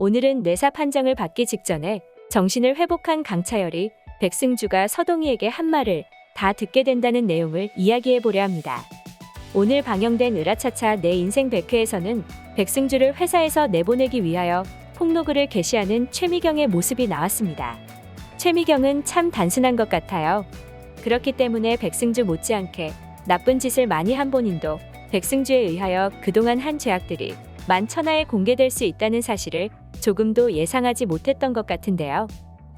오늘은 뇌사 판정을 받기 직전에 정신을 회복한 강차열이 백승주가 서동희에게 한 말을 다 듣게 된다는 내용을 이야기해 보려 합니다. 오늘 방영된 으라차차 내 인생 100회에서는 백승주를 회사에서 내보내기 위하여 폭로글을 게시하는 최미경의 모습이 나왔습니다. 최미경은 참 단순한 것 같아요. 그렇기 때문에 백승주 못지않게 나쁜 짓을 많이 한 본인도 백승주에 의하여 그동안 한 죄악들이 만천하에 공개될 수 있다는 사실을 조금도 예상하지 못했던 것 같은데요.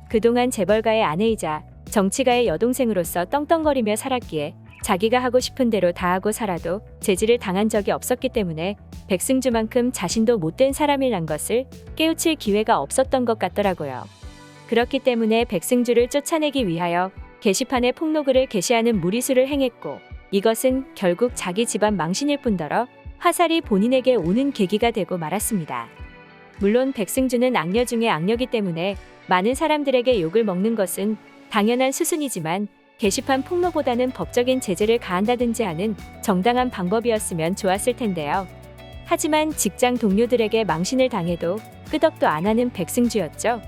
그동안 재벌가의 아내이자 정치가의 여동생으로서 떵떵거리며 살았기에 자기가 하고 싶은 대로 다 하고 살아도 제지를 당한 적이 없었기 때문에 백승주만큼 자신도 못된 사람이란 것을 깨우칠 기회가 없었던 것 같더라고요. 그렇기 때문에 백승주를 쫓아내기 위하여 게시판에 폭로글을 게시하는 무리수를 행했고 이것은 결국 자기 집안 망신일 뿐더러 화살이 본인에게 오는 계기가 되고 말았습니다. 물론 백승주는 악녀 중에 악녀기 때문에 많은 사람들에게 욕을 먹는 것은 당연한 수순이지만 게시판 폭로보다는 법적인 제재를 가한다든지 하는 정당한 방법이었으면 좋았을 텐데요. 하지만 직장 동료들에게 망신을 당해도 끄덕도 안 하는 백승주였죠.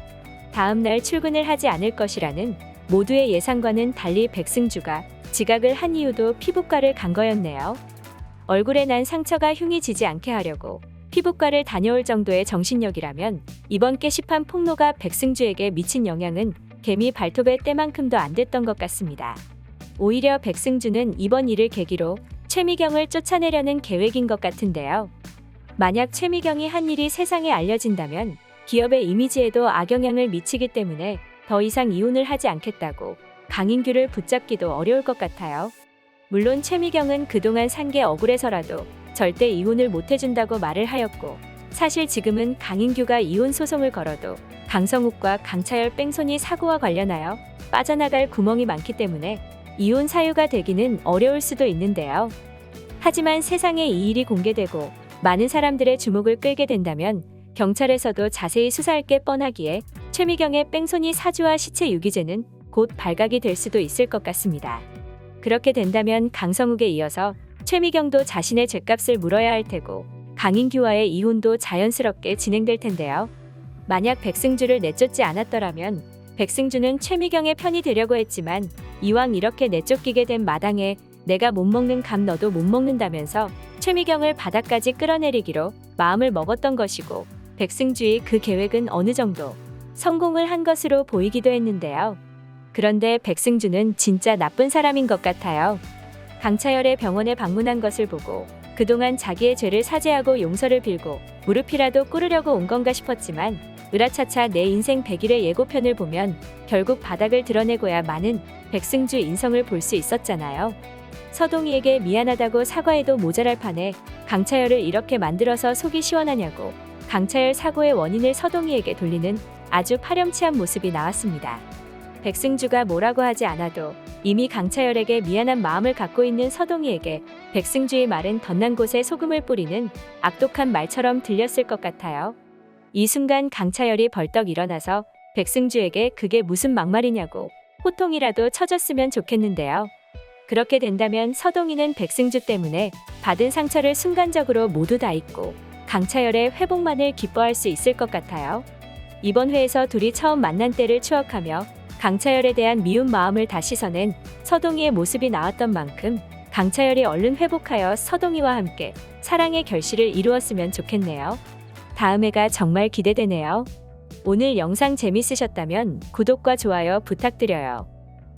다음 날 출근을 하지 않을 것이라는 모두의 예상과는 달리 백승주가 지각을 한 이유도 피부과를 간 거였네요. 얼굴에 난 상처가 흉이 지지 않게 하려고 피부과를 다녀올 정도의 정신력이라면 이번 게시판 폭로가 백승주에게 미친 영향은 개미 발톱의 때만큼도 안 됐던 것 같습니다. 오히려 백승주는 이번 일을 계기로 최미경을 쫓아내려는 계획인 것 같은데요. 만약 최미경이 한 일이 세상에 알려진다면 기업의 이미지에도 악영향을 미치기 때문에 더 이상 이혼을 하지 않겠다고 강인규를 붙잡기도 어려울 것 같아요. 물론 최미경은 그동안 산 게 억울해서라도 절대 이혼을 못 해준다고 말을 하였고 사실 지금은 강인규가 이혼 소송을 걸어도 강성욱과 강차열 뺑소니 사고와 관련하여 빠져나갈 구멍이 많기 때문에 이혼 사유가 되기는 어려울 수도 있는데요. 하지만 세상에 이 일이 공개되고 많은 사람들의 주목을 끌게 된다면 경찰에서도 자세히 수사할 게 뻔하기에 최미경의 뺑소니 사주와 시체 유기죄는 곧 발각이 될 수도 있을 것 같습니다. 그렇게 된다면 강성욱에 이어서 최미경도 자신의 죗값을 물어야 할 테고 강인규와의 이혼도 자연스럽게 진행될 텐데요. 만약 백승주를 내쫓지 않았더라면 백승주는 최미경의 편이 되려고 했지만 이왕 이렇게 내쫓기게 된 마당에 내가 못 먹는 감 너도 못 먹는다면서 최미경을 바닥까지 끌어내리기로 마음을 먹었던 것이고 백승주의 그 계획은 어느 정도 성공을 한 것으로 보이기도 했는데요. 그런데 백승주는 진짜 나쁜 사람인 것 같아요. 강차열의 병원에 방문한 것을 보고 그동안 자기의 죄를 사죄하고 용서를 빌고 무릎이라도 꿇으려고 온 건가 싶었지만 으라차차 내 인생 100일의 예고편을 보면 결국 바닥을 드러내고야 많은 백승주 인성을 볼 수 있었잖아요. 서동희에게 미안하다고 사과해도 모자랄 판에 강차열을 이렇게 만들어서 속이 시원하냐고 강차열 사고의 원인을 서동희에게 돌리는 아주 파렴치한 모습이 나왔습니다. 백승주가 뭐라고 하지 않아도 이미 강차열에게 미안한 마음을 갖고 있는 서동희에게 백승주의 말은 덧난 곳에 소금을 뿌리는 악독한 말처럼 들렸을 것 같아요. 이 순간 강차열이 벌떡 일어나서 백승주에게 그게 무슨 막말이냐고 호통이라도 쳐줬으면 좋겠는데요. 그렇게 된다면 서동희는 백승주 때문에 받은 상처를 순간적으로 모두 다 잊고 강차열의 회복만을 기뻐할 수 있을 것 같아요. 이번 회에서 둘이 처음 만난 때를 추억하며 강차열에 대한 미운 마음을 다시 서낸 서동희의 모습이 나왔던 만큼 강차열이 얼른 회복하여 서동희와 함께 사랑의 결실을 이루었으면 좋겠네요. 다음 회가 정말 기대되네요. 오늘 영상 재밌으셨다면 구독과 좋아요 부탁드려요.